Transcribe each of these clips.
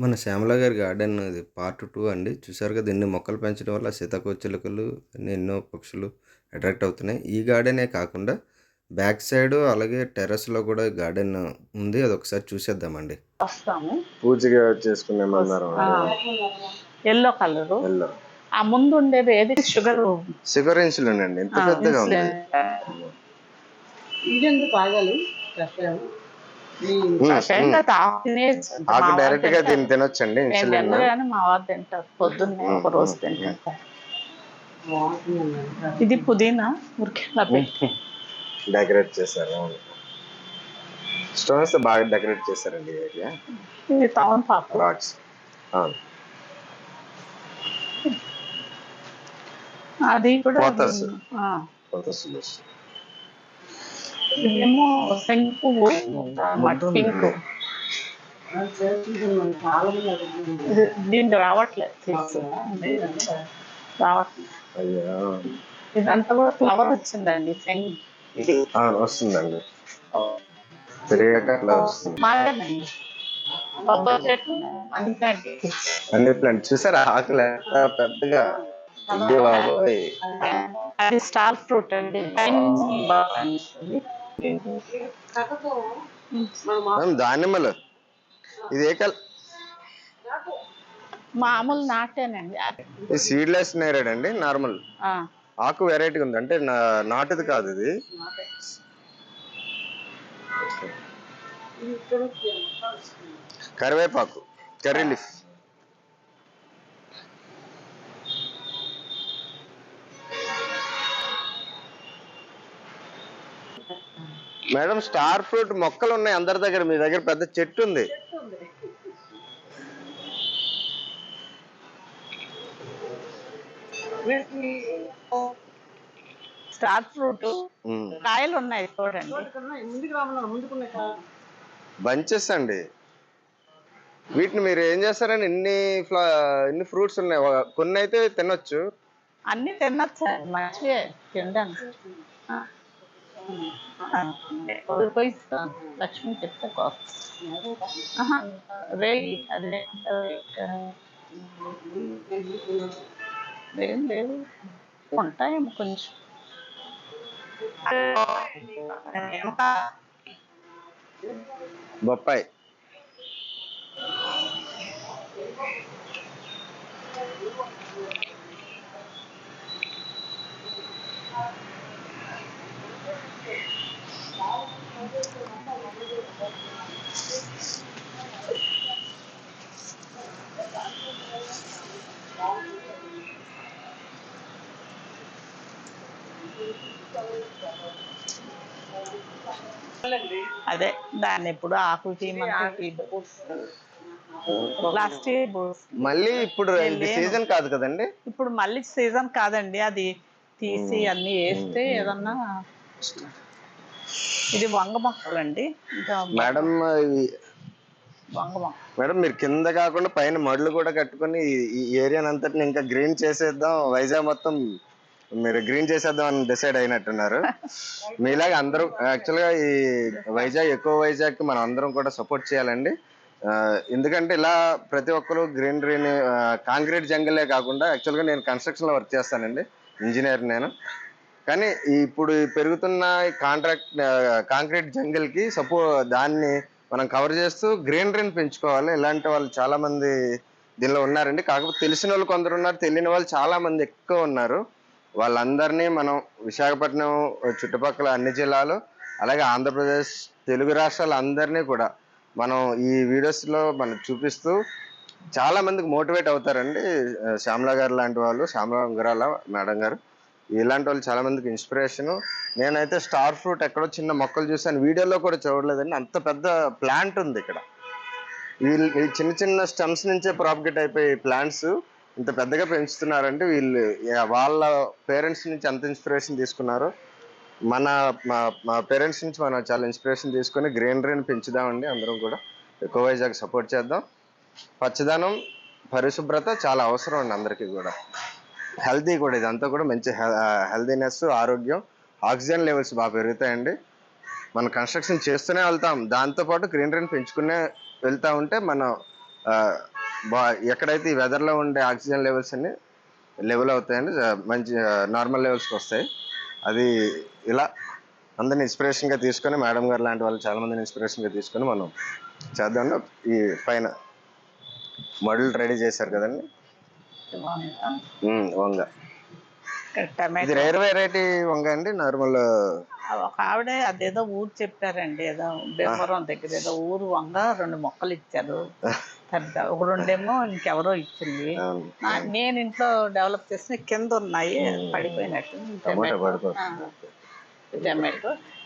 మన శ్యామల గారి గార్డెన్ ఇది పార్ట్ టూ అండి. చూసారు కదా ఎన్ని మొక్కలు పెంచడం వల్ల సీతాకోచిలుకలు అన్ని ఎన్నో పక్షులు అట్రాక్ట్ అవుతున్నాయి. ఈ గార్డెనే కాకుండా బ్యాక్ సైడ్ అలాగే టెర్రస్లో కూడా గార్డెన్ ఉంది. అది ఒకసారి చూసేద్దామండి. వస్తాము. పూజగా చేసుకునే మందారం ఎల్లో కలర్ ఎల్లో ఆ ముందు ఉండేది ఏది షుగర్ షుగర్ ఇన్సులిన్ అండి. ఇంత పెద్దగా ఉంది. ఇదెందుకు ఉమ్. ఆకు డైరెక్ట్గా దీన్ని తినొచ్చండి నేను ఇన్సులిన్ మా వారు తింటారు. పొద్దున్నే ఒక రోజు తింటారు. ఇది పుదీనా పెట్టి డెకరేట్ చేశారు స్టోన్స్ బాగా డెకరేట్ చేశారండి ఏరియా ఇది తవన్ పాకు. రాక్స్ అవును. అది కూడా ఇదేమో శంకు పింక్ దీనికి రావట్లేదు. రావట్లేదు ఇదంతా కూడా ఫ్లవర్ వచ్చిందండి వస్తుందండి. పెరిగాక అట్లా వస్తుంది. మాదేనండి కొబ్బరి చెట్టు అందుకండి అన్ని ప్లాంట్. చూసారా? ఆకులు పెద్దగా. అది స్టార్ ఫ్రూట్ అండి. దానిమ్మలు. ఇది ఏ కల్? మామూలు నాటేనండి సీడ్లెస్ నేరేడ్ అండి నార్మల్. ఆకు వెరైటీగా ఉంది అంటే నాటుది కాదు ఇది. కరివేపాకు curry leaf. Madam star fruit మొక్కలు ఉన్నాయి అందరి దగ్గర మీ దగ్గర పెద్ద చెట్టు ఉంది. Star fruit. కాయలు ఉన్నాయి చూడండి. బంచెస్ అండి. వీటిని మీరు ఏం చేస్తారండి ఇన్ని ఫ్లా ఇన్ని ఫ్రూట్స్ ఉన్నాయి. కొన్ని అయితే తినొచ్చు. అన్ని తినచ్చా మంచివే తినడానికి పోయి లక్ష్మి చెప్తే కోస్తా రేగి అదే ఏం లేదు ఉంటాయేమో కొంచెం ఇంకా బొప్పాయి అదే దాన్ని ఎప్పుడు ఆకులు తీయమంటే లాస్ట్ ఇయర్ మళ్ళీ ఇప్పుడు సీజన్ కాదు కదండి? ఇప్పుడు మళ్ళీ సీజన్ కాదండి. అది తీసి అన్ని వేస్తే ఏదన్నా ఇది వంగ మొక్కలండి ఇంకా మేడం ఇవి వంగ మొక్క. మేడం మీరు కింద కాకుండా పైన మడులు కూడా కట్టుకొని ఈ- ఈ ఏరియాని అంతటిని ఇంకా గ్రీన్ చేసేద్దాం. వైజాగ్ మొత్తం మీరు గ్రీన్ చేసేద్దాం అని డిసైడ్ అయినట్టున్నారు. మీలాగా అందరూ యాక్చువల్గా ఈ వైజాగ్ ఎక్కువ వైజాగ్ మనం అందరం కూడా సపోర్ట్ చేయాలండి. ఎందుకంటే ఇలా ప్రతి ఒక్కరు గ్రీనరీని కాంక్రీట్ జంగలే కాకుండా యాక్చువల్గా నేను కన్స్ట్రక్షన్లో వర్క్ చేస్తానండి. ఇంజనీర్ నేను. కానీ ఇప్పుడు ఈ పెరుగుతున్న కాంట్రాక్ట్ కాంక్రీట్ జంగిల్కి సపో దాన్ని మనం కవర్ చేస్తూ గ్రీనరీని పెంచుకోవాలి. ఇలాంటి వాళ్ళు చాలామంది దీనిలో ఉన్నారండి. కాకపోతే తెలిసిన వాళ్ళు కొందరు ఉన్నారు. తెలియని వాళ్ళు చాలామంది ఎక్కువ ఉన్నారు. వాళ్ళందరినీ మనం విశాఖపట్నం చుట్టుపక్కల అన్ని జిల్లాలు అలాగే ఆంధ్రప్రదేశ్ తెలుగు రాష్ట్రాలు అందరినీ కూడా మనం ఈ వీడియోస్లో మనం చూపిస్తూ చాలామందికి మోటివేట్ అవుతారండి శ్యామల గారు లాంటి వాళ్ళు శ్యామల ఉంగరాల మేడం గారు. ఇలాంటి వాళ్ళు చాలామందికి ఇన్స్పిరేషను ఇన్స్పిరేషన్ నేనైతే స్టార్ ఫ్రూట్ ఎక్కడో చిన్న మొక్కలు చూసాను వీడియోలో కూడా చూడలేదండి. అంత పెద్ద ప్లాంట్ ఉంది ఇక్కడ. ఈ చిన్న చిన్న స్టెమ్స్ నుంచే ప్రాపగేట్ అయిపోయి ప్లాంట్స్. ఇంత పెద్దగా పెంచుతున్నారంటే వీళ్ళు వాళ్ళ పేరెంట్స్ నుంచి ఎంత ఇన్స్పిరేషన్ తీసుకున్నారో. మన మా పేరెంట్స్ నుంచి మనం చాలా ఇన్స్పిరేషన్ తీసుకొని గ్రీనరీని పెంచుదామండి అందరం కూడా. ఎక్కువ వైజాగ్ సపోర్ట్ చేద్దాం. పచ్చదనం పరిశుభ్రత చాలా అవసరం అండి అందరికీ కూడా. హెల్తీ కూడా ఇదంతా కూడా మంచి హెల్దీనెస్ ఆరోగ్యం ఆక్సిజన్ లెవెల్స్ బాగా పెరుగుతాయండి. మనం కన్స్ట్రక్షన్ చేస్తూనే వెళ్తాం. దాంతోపాటు గ్రీనరీని పెంచుకునే వెళ్తా ఉంటే మన బా ఎక్కడైతే ఈ వెదర్లో ఉండే ఆక్సిజన్ లెవెల్స్ అన్ని లెవెల్ అవుతాయండి మంచి నార్మల్ లెవెల్స్కి వస్తాయి. అది ఇలా అందరిని ఇన్స్పిరేషన్గా తీసుకొని మేడం గారు లాంటి వాళ్ళు చాలా మందిని ఇన్స్పిరేషన్గా తీసుకొని మనం చేద్దాం. ఈ పైన మడులు రెడీ చేశారు కదండి? వంగ. ఇది రేర్ వెరైటీ వంగ అండి? నార్మల్ ఒక ఆవిడ అదేదో ఊరు చెప్పారండి. ఏదో భీమవరం దగ్గర ఏదో ఊరు వంగ రెండు మొక్కలు ఇచ్చారు. పెద్ద ఒక రెండేమో ఇంకెవరో ఇచ్చింది. నేను ఇంట్లో డెవలప్ చేసిన కింద ఉన్నాయి పడిపోయినట్టు. టమాటా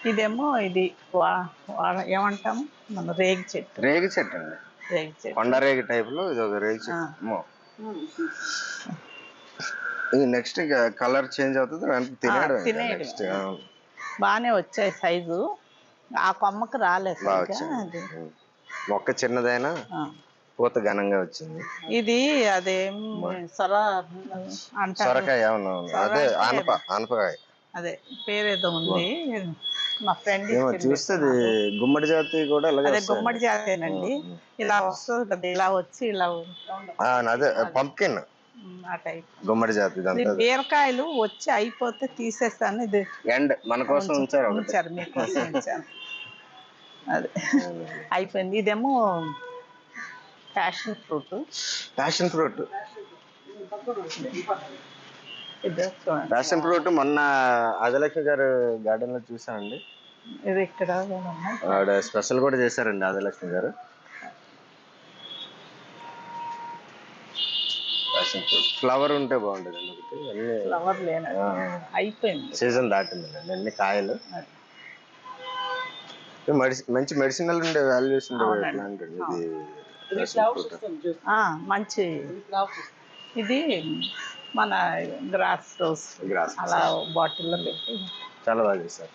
ఇదేమో ఇది వా- వా- ఏమంటాం మన రేగి చెట్టు. రేగి చెట్టు అండి. రేగి చెట్టు. కొండ రేగి టైప్లో ఇది ఒక రేగి చెట్టు. ఇది నెక్స్ట్ కలర్ చేంజ్ అవుతుంది తినేయడం తినేయడం. నెక్స్ట్ బాగానే వచ్చాయి సైజు. ఆ కొమ్మకి రాలేదు. మొక్క చిన్నదైనా. పూత ఘనంగా వచ్చింది. ఇది అదేం సొర అంటారు. సొరకాయ అవును అవును. అదే. ఆనప ఆనపకాయ అదే పేరేదో ఉంది. మా ఫ్రెండ్ ఏమో చూస్తే గుమ్మడి జాతి కూడా అలాగే అదే వస్తాయి. గుమ్మడి జాతేనండి ఇలా వస్తుంది కదా ఇలా వచ్చి ఇలా ఆ, అదే పంప్కిన్. ఉమ్, ఆ టైప్. గుమ్మడి జాతి ఇది ఇదంతా బీరకాయలు వచ్చి అయిపోతే తీసేస్తాను. ఇది ఎండ్ మన కోసం ఉంచారు. ఒకటి. ఉంచారు మీకోసం ఉంచాను అదే. అయిపోయింది. ఇదేమో passion fruit passion fruit passion fruit మొన్న ఆదిలక్ష్మి గారు గార్డెన్లో చూసానండి ఇది ఇక్కడ. ఆవిడ స్పెషల్ కూడా చేశారండి ఆదిలక్ష్మి గారు. ఫ్లవర్ ఉంటే బాగుంటుంది అన్ని ఫ్లవర్ లేన? అయిపోయింది. సీజన్ దాటింది అన్ని కాయలు. మంచి మెడిసినల్ ఉండే వాల్యూస్ ఉండే ప్లాంట్ అండి ఇది. మంచి. ఇది మన గ్రాస్ రోజ్ Grass అలా బాటిల్లో పెట్టి. చాలా బాగా చేశారు.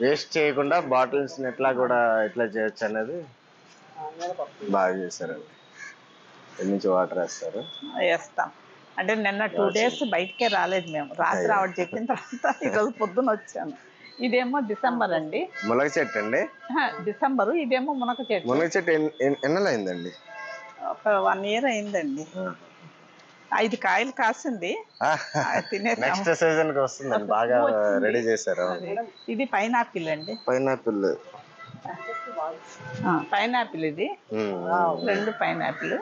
వేస్ట్ చేయకుండా బాటిల్స్ ఎట్లా కూడా ఎట్లా చేయొచ్చు అనేది బాగా చేశారండి ఎన్ని నుంచి వాటర్ వేస్తారు? వేస్తాం. అంటే నిన్న టూ డేస్ బయటకే రాలేదు మేము. రాత్రి ఆవిడ చెప్పిన తర్వాత ఈరోజు పొద్దున వచ్చాను. ఇదేమో డిసెంబర్ అండి. మునగ చెట్టు అండి? డిసెంబరు ఇదేమో మునక చెట్టు. మునగ చెట్టు ఎన్ని- ఎన్ని- ఎన్నెలు అయిందండి ఒక వన్ ఇయర్ అయిందండి. ఐదు కాయలు కాసింది. ఆ, తినేసాము. నెక్స్ట్ సీజన్కి వస్తుందండి. బాగా రెడీ చేశారు. ఇది పైనాపిల్ అండి. పైనాపిల్. పైనాపిల్ ఇది. రెండు పైనాపిల్.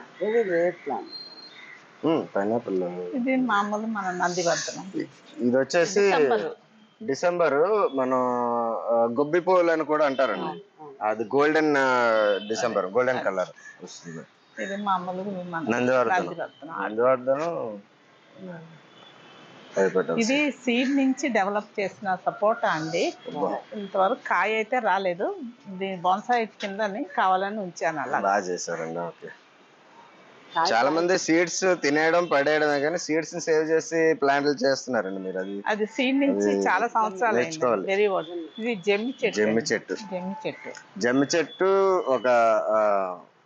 పైనాపిల్. ఇది మామూలు మన నందివర్ధనం ఇది వచ్చేసి డిసెంబర్ మనం గొబ్బి పువ్వులు అని కూడా అంటారండి. అది గోల్డెన్ డిసెంబర్ గోల్డెన్ కలర్ వస్తుంది. నందివర్ధనం. నందివర్ధనం ఇది సీడ్ నుంచి డెవలప్ చేసిన సపోటా అండి. ఇంతవరకు కాయ అయితే రాలేదు. దీని బొన్సాయి కిందని కావాలని ఉంచాను అలా. బాగా చేశారండి ఓకే. చాలా మంది సీడ్స్ తినేయడం పడేయడమే కానీ సీడ్స్ని సేవ్ చేసి ప్లాంట్లు చేస్తున్నారండి మీరు అది. అది సీడ్ నుంచి చాలా సంవత్సరాలు నేర్చుకోవాలి. ఇది జమ్మి చెట్టు. జమ్మి చెట్టు. జమ్మి చెట్టు. జమ్మి చెట్టు ఒక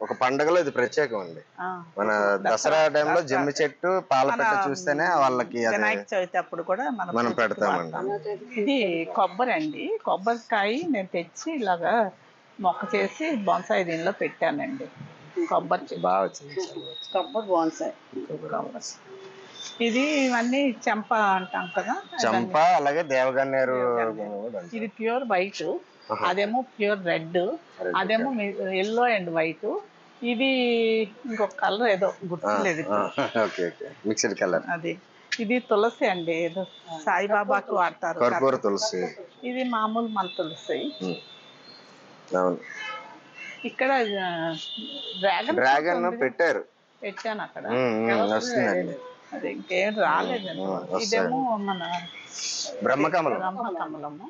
ఒక పండగలో ఇది ప్రత్యేకం అండి. మన దసరా టైంలో జమ్మి చెట్టు పాల పెట్ట చూస్తేనే వాళ్ళకి వినాయక చవితి అప్పుడు కూడా మనం మనం పెడతామండి. ఇది కొబ్బరి అండి. కొబ్బరికాయ నేను తెచ్చి ఇలాగా మొక్క చేసి బొన్సాయి దీనిలో పెట్టానండి. కొబ్బరి చెట్టు బాగా వచ్చింది కొబ్బరి ఇది ఇవన్నీ చెంప అంటాం కదా చంప అలాగే దేవగన్నేరు. ఇది ప్యూర్ వైట్. అదేమో ప్యూర్ రెడ్. అదేమో ఎల్లో అండ్ వైట్. ఇది ఇంకొక కలర్ ఏదో గుర్తులేదు ఓకే ఓకే. మిక్స్డ్ కలర్ అది. ఇది తులసి అండి ఏదో సాయిబాబాకి వాడతారు. కర్పూర తులసి. ఇది మామూలు మన తులసి. అవును. ఇక్కడ డ్రాగన్ డ్రాగన్ పెట్టారు. పెట్టాను అక్కడ. వస్తుందండి అది ఇంకేం రాలేదు ఇదేమో మన బ్రహ్మకమలం. బ్రహ్మకమలము.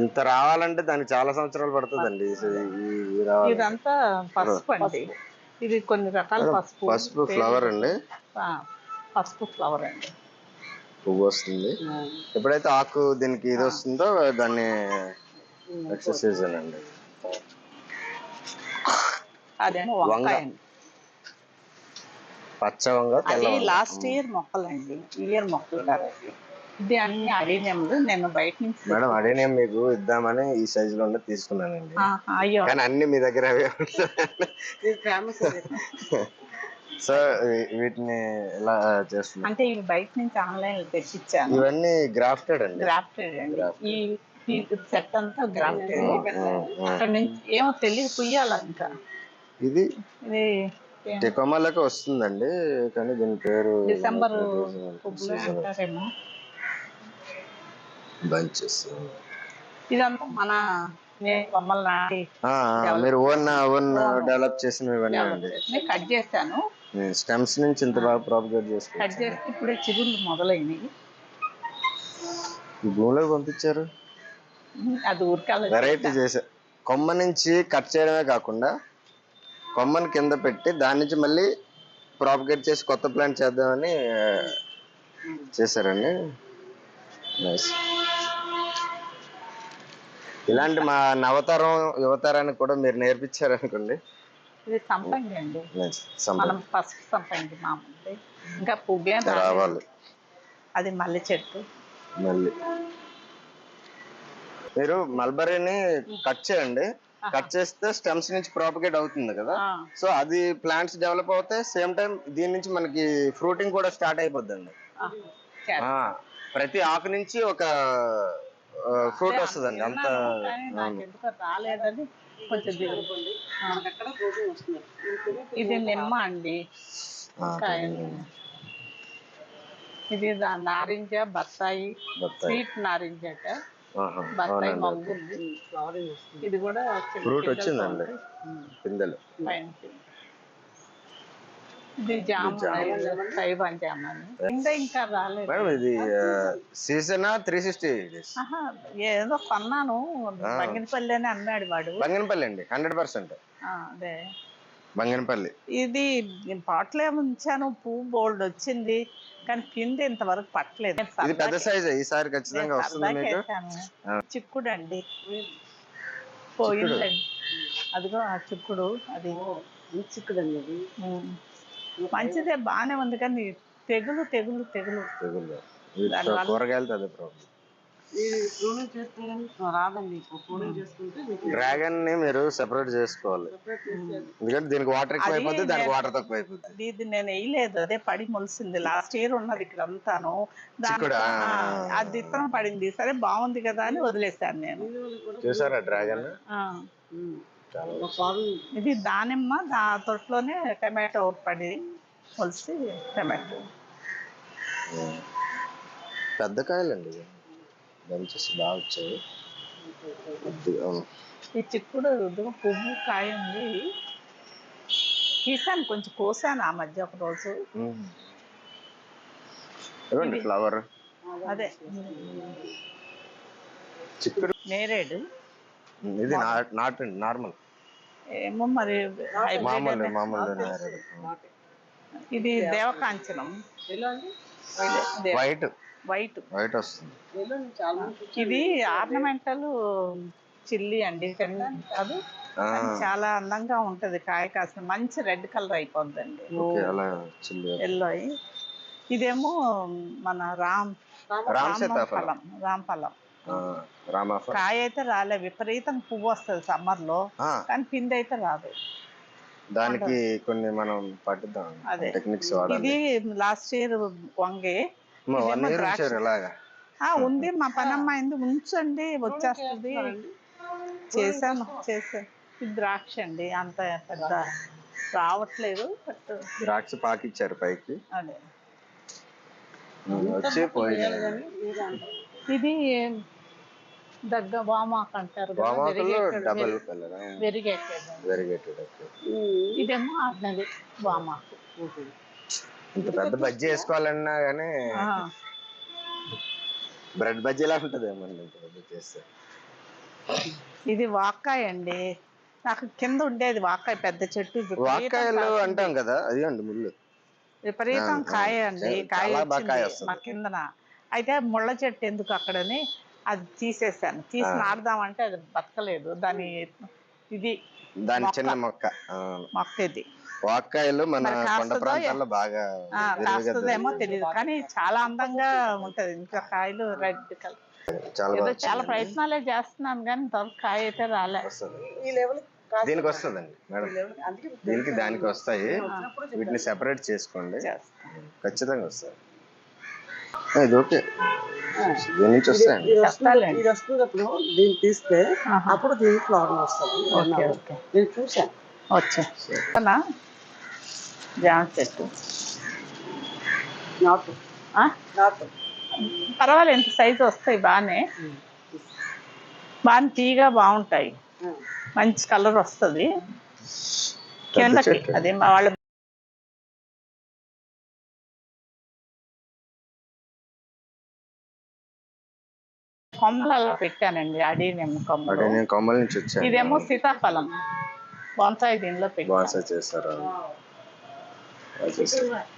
ఇంత రావాలంటే దానికి చాలా సంవత్సరాలు పడుతుందండి. ఇదంతా పసుపు అండి. ఇది కొన్ని రకాల పసుపు పసుపు ఫ్లవర్ అండి. పసుపు ఫ్లవర్ అండి. పువ్వు వస్తుంది. ఎప్పుడైతే ఆకు దీనికి ఇది వస్తుందో దాన్ని నెక్స్ట్ సీజన్ అండి అదేమో వంకాయ అండి పచ్చ వంగ అది. లాస్ట్ ఇయర్ మొక్కలండి. ఈ ఇయర్ మొక్కలు కాదు ఇది అన్ని అడిగినాము నేను బయట నుంచి మేడం అదేనే మీకు ఇద్దామని ఈ సైజ్లో తీసుకున్నానండి. అయ్యో. కానీ అన్ని మీ దగ్గర ఫేమస్ సో వీటిని ఎలా చేస్తున్నారు? అంటే ఇవి బయట నుంచి ఆన్లైన్లో తెచ్చిచ్చాను. ఇవన్నీ గ్రాఫ్టెడ్ అండి. గ్రాఫ్టెడ్ అండి. ఈ సెట్ అంతా గ్రాఫ్టెడ్. అక్కడ నుంచి ఏమో తెలియదు పుయ్యాల ఇంకా ఇది టెకోమాలకు వస్తుందండి కానీ దీని పేరు డిసెంబర్ బంచెస్. ఇదంతా మన మీరు ఓన్ ఓన్ డెవలప్ ఇవన్నీ అండి. కట్ చేశాను. స్టెమ్స్ నుంచి ఇంత బాగా ప్రాపగేట్ చేసుకోవచ్చు కట్ చేస్తే ఇప్పుడే చిగుళ్ళు మొదలైనవి. ఈ భూమిలోకి పంపించారు? అది వెరైటీ చేసా. కొమ్మ నుంచి కట్ చేయడమే కాకుండా కొమ్మని కింద పెట్టి దాని నుంచి మళ్ళీ ప్రాపగేట్ చేసి కొత్త ప్లాంట్ చేద్దామని చేశారండి. నైస్ ఇలాంటి మా నవతరం యువతరానికి కూడా మీరు నేర్పించారు అనుకోండి ఇది సంపంగి అండి. నైస్ మనం పసుపు సంపంగి మామూలు ఇంకా పువ్వేం రాలేదు. రావాలి అది మల్లె చెట్టు. మళ్ళీ. మీరు మల్బరీని కట్ చేయండి. కట్ చేస్తే స్టెమ్స్ నుంచి ప్రాపగేట్ అవుతుంది కదా. సో అది ప్లాంట్స్ డెవలప్ అవుతాయి సేమ్ టైం దీని నుంచి మనకి ఫ్రూటింగ్ కూడా స్టార్ట్ అయిపోద్దండి. ప్రతి ఆకు నుంచి ఒక ఫ్రూట్ వస్తుందండి. అంత కొంచెం ఇది నిమ్మ అండి. ఇది నారింజ బత్తాయి. స్వీట్ నారింజ బత్తాయి. మొగ్గు ఇది కూడా ఫ్రూట్ వచ్చిందండి. పిందెలు. ఇది జామ సైబాన్ జామ ఇంకా రాలేదు. మేడం ఇది సీజన్ త్రీ సిక్స్టీ ఏదో కొన్నాను. బంగినపల్లి అని అన్నాడు వాడు. బంగనపల్లి అండి హండ్రెడ్ పర్సెంట్. ఆ, అదే. బంగనపల్లి. ఇది నేను పాటలే ఉంచాను పువ్వు బోల్డ్ వచ్చింది. కానీ పిండి ఇంతవరకు పట్టలేదు. ఇది పెద్ద సైజ్ ఈసారి ఖచ్చితంగా వస్తుంది మీకు. చిక్కుడు. అండి పోయిందండి. అదిగో ఆ చిక్కుడు. అది. చిక్కుడు అండి. మంచిదే బాగానే ఉంది కానీ తెగులు తెగులు తెగులు. తెగులు. వీటితో కూరగాయలతో అదే ప్రాబ్లం డ్రాగన్ని మీరు సెపరేట్ చేసుకోవాలి. చేసి ఎందుకంటే దీనికి వాటర్ ఎక్కువ అయిపోద్ది దానికి వాటర్ తక్కువ అయిపోద్ది. ఇది నేను వేయలేదు అదే పడి మొలిసింది. లాస్ట్ ఇయర్ ఉన్నది ఇక్కడ అంతాను అది విత్తనం పడింది. సరే బాగుంది కదా అని వదిలేశాను నేను. చూసారా డ్రాగన్? ఫార్మ్ ఇది దానిమ్మ దా తొట్లోనే టమాటో పడి మొలిసి టమాటో. పెద్ద కాయలండి బంచెస్ బాగా వచ్చాయి. ఈ చిక్కుడు పువ్వు కాయ ఉంది. తీసాను కొంచెం కోసాను ఆ మధ్య ఒక రోజు. ఫ్లవర్ అదే. చిక్కుడు నేరేడు. ఇది నా- నాటు నార్మల్. ఏమో మరి మామూలు అనే- మామూలు నేరేడు. ఇది దేవకాంచనం. White white. వైట్ వస్తుంది. ఇది ఆర్నమెంటల్ చిల్లీ అండి. అది చాలా అందంగా ఉంటది. కాయ కాసిన మంచి రెడ్ కలర్ అయిపోద్దండి. ఓకే అలా చిల్లి ఎల్లో అయి. ఇదేమో మన రామ్ రామ్ సీతాఫలం. ఫలం రామ్ ఫలం. ఆ, రామాఫలం కాయ అయితే రాలే. విపరీతంగా పువ్వు వస్తుంది సమ్మర్లో కానీ పిండి అయితే రాదు. దానికి కొన్ని మనం. టెక్నిక్స్ వాడాలి. ఇది లాస్ట్ ఇయర్ వంగే. వన్ ఇయర్ ఇలాగా. ఆ ఉంది. మా పని అమ్మాయింది ఉంచండి వచ్చేస్తుంది. చేశాను చేశాను. ఇది ద్రాక్ష అండి అంత పెద్ద రావట్లేదు బట్ ద్రాక్ష పాకిచ్చారు పైకి. అదే. వచ్చి పోయి ఇది దగ్గ వామాక్ అంటారు వెరిగేటెడ్ ఇదేమో ఆడినది వామాకు. ఇంత పెద్ద బజ్జీ వేసుకోవాలన్నా కానీ బ్రెడ్ బజ్జీలా ఉంటుంది ఇంత పెద్ద చేస్తే. ఇది వాక్కాయ అండి. నాకు కింద ఉండేది వాక్కాయ పెద్ద చెట్టు వాక్కాయలు. అంటాం కదా అది అండి ముళ్ళు. విపరీతం కాయ అండి. కాయ వచ్చింది. మా కిందన. అయితే ముళ్ళ చెట్టు ఎందుకు అక్కడని అది తీసేసాను. తీసి. నాడదామంటే అది బతకలేదు. దాని ఇది దాని. చిన్న మొక్క. మొక్క ఇది వాక్కాయలు మన కొండ ప్రాంతాల్లో బాగా కాస్తుందేమో తెలియదు కానీ చాలా అందంగా ఉంటది. ఇంకా కాయలు రెడ్ కలర్. చాలా. ప్రయత్నాలే చేస్తున్నాను కానీ ఇంతవరకు కాయ అయితే రాలే. వస్తుంది. ఈ లెవెల్ దీనికి వస్తుందండి మేడం. దీనికి దానికి వస్తాయి. వీటిని సెపరేట్ చేసుకోండి. చేస్తాను. ఖచ్చితంగా వస్తాయి. ఆ, ఇది ఓకే. దీని నుంచి వస్తాయండి. ఇది వస్తున్నప్పుడు దీన్ని తీస్తే. అప్పుడు దీనికి ఫ్లవర్ వస్తుంది. Okay okay. నేను చూశాను. వచ్చా? జామ చెట్టు నాటు? నాటు పర్వాలేదు ఎంత సైజు వస్తాయి బాగానే బాగా తీగా బాగుంటాయి. మంచి కలర్ వస్తుంది. కిందకి. అది మా వాళ్ళ కొమ్మలలో పెట్టానండి అడి నేను కొమ్మలు కొమ్మల నుంచి ఇదేమో సీతాఫలం. బొంసాయి దీనిలో బాన్సా చేస్తారా.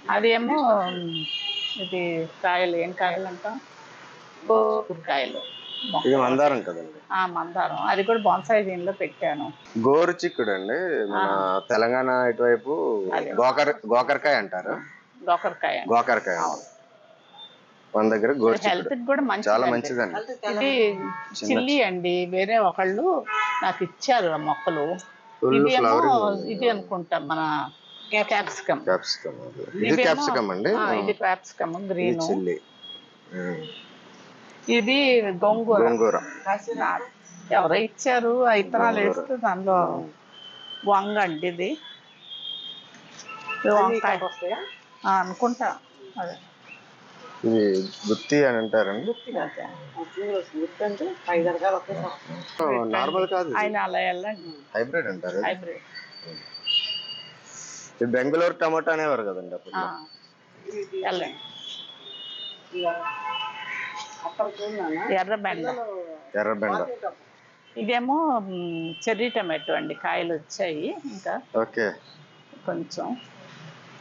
అదేమో ఇది కాయలు ఏం కాయలు అంటాం కాయలు. ఇది మందారం కదండి. ఆ మందారం. అది కూడా బొంసాయి దీనిలో పెట్టాను. గోరు చిక్కుడు అండి మన తెలంగాణ ఇటువైపు అదే. గోకర గోకరకాయ అంటారు. గోకరకాయ. గోకరకాయ. మన దగ్గర గోరు హెల్త్ కూడా మంచి చాలా మంచిదండి. ఇది చిల్లి అండి. వేరే ఒకళ్ళు నాకు ఇచ్చారు ఆ మొక్కలు. ఇది అనుకుంటా మన క్యాప్సికమ్. క్యాప్సికమ్ ఇది క్యాప్సికమ్ అండి? ఇది క్యాప్సికమ్ గ్రీన్. చిల్లీ. ఇది గోంగూర. గోంగూర. ఎవరో ఇచ్చారు ఆ ఇత్తనాలు వేస్తే దానిలో వంగ అండి ఇది. వంకాయ. అనుకుంటా. అదే. ఇది గుత్తి అని అంటారండి? నార్మల్ కాదు ఆయన అలా వెళ్ళండి. హైబ్రిడ్ అంటారు. హైబ్రిడ్. ఇది బెంగళూరు టమాటా అనేవారు కదండి అప్పుడు. వెళ్ళండి. బెండ ఎర్ర బెండ ఇదేమో చెర్రీ టమాటో అండి కాయలు వచ్చాయి ఇంకా. ఓకే. కొంచెం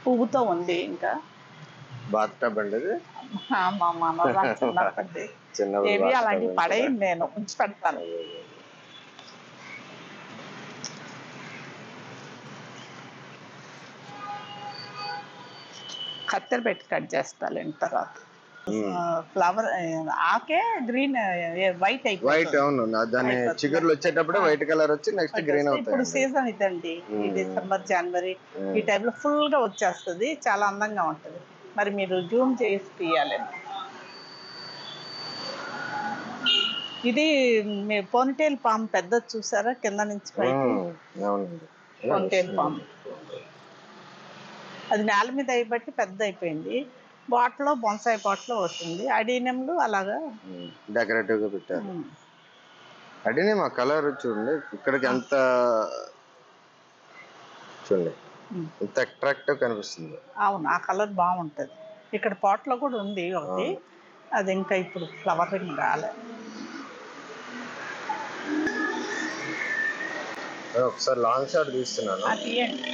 పువ్వుతో ఉంది ఇంకా. బాత్ టబ్ అండి ఇది మా ఏవి అలాంటివి పడేయండి నేను ఉంచి పెడతాను. కత్తెర పెట్టి కట్ చేస్తాలేండి తర్వాత. ఫ్లవర్ ఆకే గ్రీన్ వైట్ వైట్ అయిపోతుంది. అవును దాని చిగుర్లు వచ్చేటప్పుడే వైట్ కలర్ వచ్చి నెక్స్ట్ గ్రీన్ ఇప్పుడు అవుతాయి సీజన్ ఇదండి. ఈ డిసెంబర్ జనవరి ఈ టైంలో ఫుల్గా వచ్చేస్తుంది. చాలా అందంగా ఉంటది. మరి మీరు జూమ్ చేసి తీయాలి. ఇది మీ పోనిటేల్ పాము పెద్దది చూసారా? కింద నుంచి పైకి? పోనిటేల్ పాము అది నేల మీద అయిబట్టి పెద్ద అయిపోయింది బాట్లో బొన్సాయి బాట్లో వస్తుంది. అడీనంలు అలాగా డెకరేటివ్గా పెట్టారు. అడినే మా కలర్ చూడండి. ఇక్కడికి ఎంత చూడండి. ఎంత అట్రాక్టివ్ కనిపిస్తుంది. అవును ఆ కలర్ బాగుంటది. ఇక్కడ పాట్లో కూడా ఉంది ఒకటి. అది ఇంకా ఇప్పుడు ఫ్లవరింగ్ రాలే. ఒకసారి లాంగ్ షాట్ తీస్తున్నాను. తీయండి.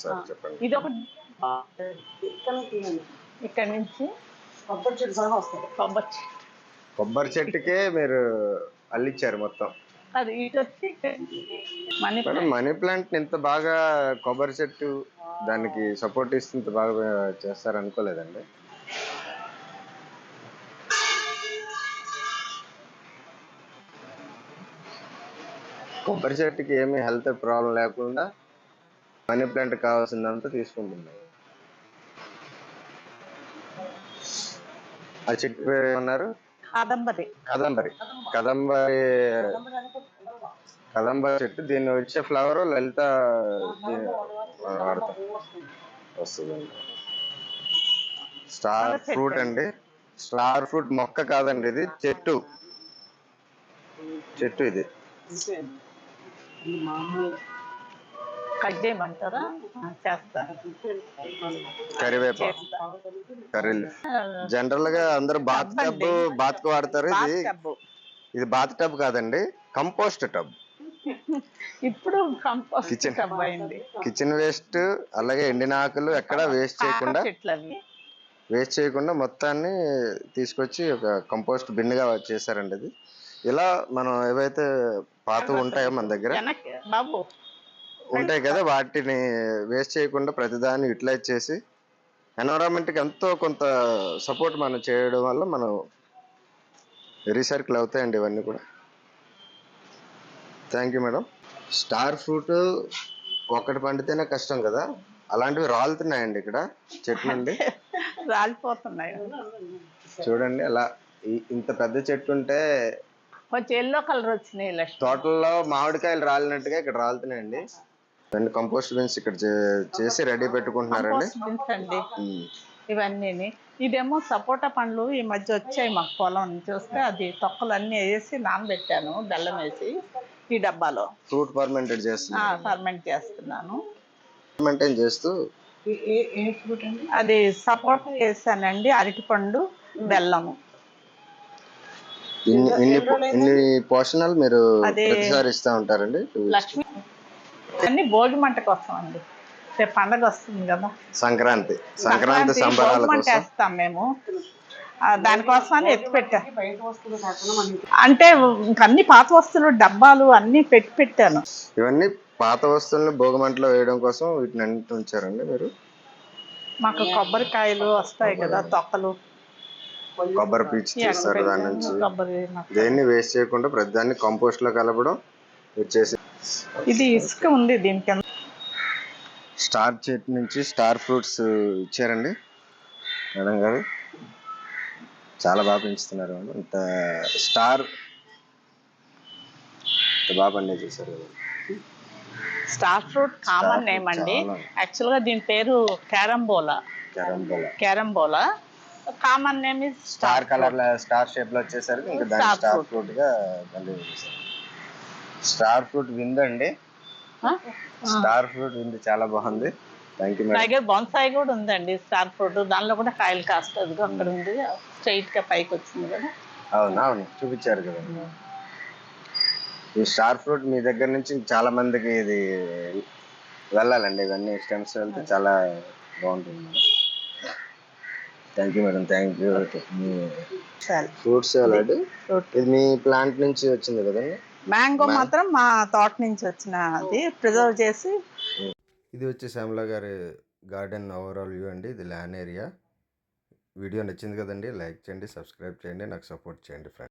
ఒకసారి చెప్పండి ఇది ఒక ఇక్కడ నుంచి కొబ్బరి చెట్టు సహా వస్తాయి కొబ్బరి చెట్టు. కొబ్బరి చెట్టుకే మీరు అల్లిచ్చారు మొత్తం. అది ఇటు వచ్చి మనీ మేడం మనీ ప్లాంట్ ఇంత బాగా కొబ్బరి చెట్టు దానికి సపోర్ట్ ఇస్తే ఇంత బాగా చేస్తారు అనుకోలేదండి కొబ్బరి చెట్టుకి ఏమీ హెల్త్ ప్రాబ్లం లేకుండా మనీ ప్లాంట్ కావాల్సిందంతా తీసుకుంటుంది ఆ చెట్టు పేరు ఏమన్నారు? కాదంబరి. కదంబరి. కదంబరి కదంబరి చెట్టు. దీన్ని వచ్చే ఫ్లవర్ లలిత దీన్ని వాడతాం. వస్తుందండి స్టార్ ఫ్రూట్ అండి. స్టార్ ఫ్రూట్ మొక్క కాదండి ఇది చెట్టు. చెట్టు ఇది. ఇది మామూలు కట్ చేయమంటారా? చేస్తాను కర్రీ. జనరల్గా అందరూ బాత్ టబ్ బాత్కు వాడతారు. ఇది ఇది బాత్ టబ్ కాదండి కంపోస్ట్ టబ్. ఇప్పుడు కంపోస్ట్ Kitchen. టబ్ అయింది. కిచెన్ వేస్ట్ అలాగే ఎండిన ఆకులు ఎక్కడ వేస్ట్ చేయకుండా చెట్లు అవి వేస్ట్ చేయకుండా మొత్తాన్ని తీసుకొచ్చి ఒక కంపోస్ట్ బిన్గా చేశారండి ఇది. ఇలా మనం ఏవైతే పాత ఉంటాయో మన దగ్గర బాబు. ఉంటాయి కదా వాటిని వేస్ట్ చేయకుండా ప్రతిదాన్ని యూటిలైజ్ చేసి ఎన్విరాన్మెంట్కి ఎంతో కొంత సపోర్ట్ మనం చేయడం వల్ల మనం రీసైకిల్ అవుతాయండి ఇవన్నీ కూడా. Thank you madam. Star fruit ఒక్కటి పండితేనే కష్టం కదా. అలాంటివి రాలుతున్నాయండి ఇక్కడ చెట్లు నుండి రాలిపోతున్నాయి. చూడండి అలా ఇంత పెద్ద చెట్టు ఉంటే కొంచెం ఎల్లో కలర్ వచ్చినాయి తోటల్లో మామిడికాయలు రాలినట్టుగా ఇక్కడ రాలుతున్నాయండి. రెండు కంపోస్ట్ బిన్స్ ఇక్కడ చేసి రెడీ పెట్టుకుంటున్నారండి. బిన్స్ అండి. ఇవన్నీ ఇదేమో సపోటా పండ్లు ఈ మధ్య వచ్చాయి మాకు పొలం. నుంచి వస్తే అది తొక్కలు అన్నీ వేసి నానబెట్టాను బెల్లం వేసి ఈ డబ్బాలో. ఫ్రూట్ ఫర్మెంటెడ్ చేస్తున్నారు ఫర్మెంట్ చేస్తున్నాను. ఫర్మెంటైన్ చేస్తూ ఏ- ఏ ఏ ఫ్రూట్ అండి? అది సపోటా వేసానండి అరటిపండు బెల్లము. ఇన్ని పోషణలు మీరు అదే. ప్రతిసారి ఇస్తా ఉంటారండి. లక్ష్మి అన్ని భోగి మంట కోసం అండి రేపు పండగ వస్తుంది కదా. సంక్రాంతి. సంక్రాంతి సంబరాల కోసం. వేస్తాం మేము. దానికోసమని ఎత్తి పెట్టా. అంటే ఇంక అన్ని పాత వస్తువులు డబ్బాలు అన్ని పెట్టి పెట్టాను. ఇవన్నీ పాత వస్తువులను భోగమంటలో వేయడం కోసం వీటిని అన్నిటి ఉంచారండి మీరు? మాకు కొబ్బరికాయలు వస్తాయి కదా తొక్కలు. కొబ్బరి పీచు తీస్తారు దాని నుంచి. దేన్ని వేస్ట్ చేయకుండా ప్రతి దాన్ని కంపోస్ట్లో కలపడం వచ్చేసి ఇది ఇసుక ఉంది దీని కింద స్టార్ చెట్టు నుంచి స్టార్ ఫ్రూట్స్ ఇచ్చారండి. మేడం గారు. చాలా బాగా పెంచుతున్నారు. ఇంత స్టార్ బాగా పండే చేశారు స్టార్ ఫ్రూట్ కామన్ నేమ్ అండి. చాలా. యాక్చువల్గా దీని పేరు carambola. Carambola. Carambola. Common name is star colour star షేప్లో వచ్చేసరికి ఇంకా స్టార్. ఫ్రూట్. గా స్టార్ ఫ్రూట్ విందండి. స్టార్ ఫ్రూట్ వింది చాలా బాగుంది. థ్యాంక్ యూ బొన్సాయి కూడా ఉందండి స్టార్ ఫ్రూట్. దానిలో కూడా కాయలు కాస్తుంది అక్కడ ఉంది. స్ట్రైట్గా పైకి వచ్చింది కదా. అవును అవును. చూపించారు కదా. ఈ స్టార్ ఫ్రూట్ మీ దగ్గర నుంచి చాలా మందికి ఇది వెళ్ళాలండి. ఇవన్నీ స్టెమ్స్ వెళ్తే చాలా బాగుంటుంది thank you madam. Thank you fruits అలాంటి ఇది మీ ప్లాంట్ నుంచి వచ్చింది కదండి? మ్యాంగో మాత్రం మా తోట నుంచి వచ్చిన అది ప్రిజర్వ్ చేసి ఇది వచ్చి శ్యామల గారి గార్డెన్ ఓవరాల్ వ్యూ అండి. ఇది ల్యాన్ ఏరియా. వీడియో నచ్చింది కదండి లైక్ చేయండి సబ్స్క్రైబ్ చేయండి నాకు సపోర్ట్ చేయండి ఫ్రెండ్స్